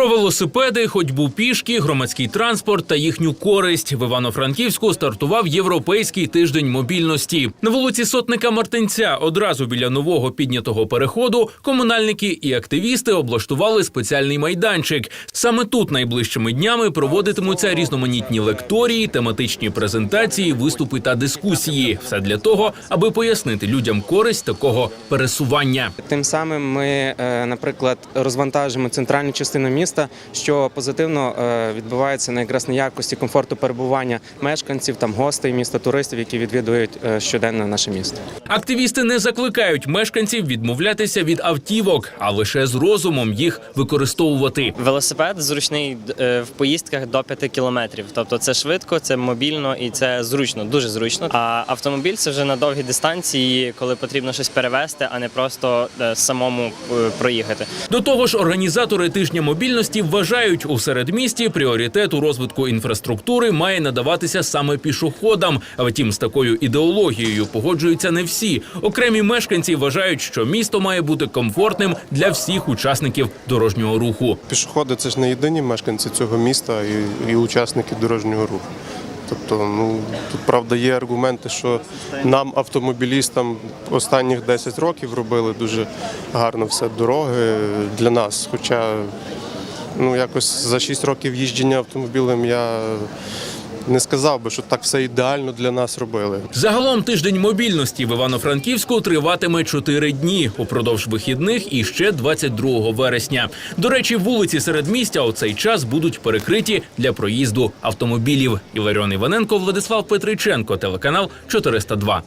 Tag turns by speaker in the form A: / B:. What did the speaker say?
A: Про велосипеди, ходьбу пішки, громадський транспорт та їхню користь в Івано-Франківську стартував європейський тиждень мобільності. На вулиці сотника Мартинця, одразу біля нового піднятого переходу, комунальники і активісти облаштували спеціальний майданчик. Саме тут найближчими днями проводитимуться різноманітні лекторії, тематичні презентації, виступи та дискусії. Все для того, аби пояснити людям користь такого пересування.
B: Тим самим ми, е, наприклад, розвантажимо центральну частину міста, що позитивно е, відбувається на якраз на якості комфорту перебування мешканців, там гостей міста, туристів, які відвідують е, щоденно наше місто.
A: Активісти не закликають мешканців відмовлятися від автівок, а лише з розумом їх використовувати.
C: Велосипед зручний е, в поїздках до 5 кілометрів. Тобто це швидко, це мобільно і це зручно, дуже зручно. А автомобіль це вже на довгі дистанції, коли потрібно щось перевезти, а не просто самому проїхати.
A: До того ж, організатори тижня мобільності вважають, у середмісті пріоритет у розвитку інфраструктури має надаватися саме пішоходам. Втім, з такою ідеологією погоджуються не всі. Окремі мешканці вважають, що місто має бути комфортним для всіх учасників дорожнього руху.
D: Пішоходи це ж не єдині мешканці цього міста і, і учасники дорожнього руху. Тобто, ну тут правда є аргументи, що нам, автомобілістам, останніх 10 років робили дуже гарно все дороги для нас. Хоча ну якось за 6 років їждження автомобілем я не сказав би, що так все ідеально для нас робили.
A: Загалом тиждень мобільності в Івано-Франківську триватиме 4 дні упродовж вихідних і ще 22 вересня. До речі, вулиці середмістя у цей час будуть перекриті для проїзду автомобілів. Іларіон Іваненко, Владислав Петриченко, телеканал 402.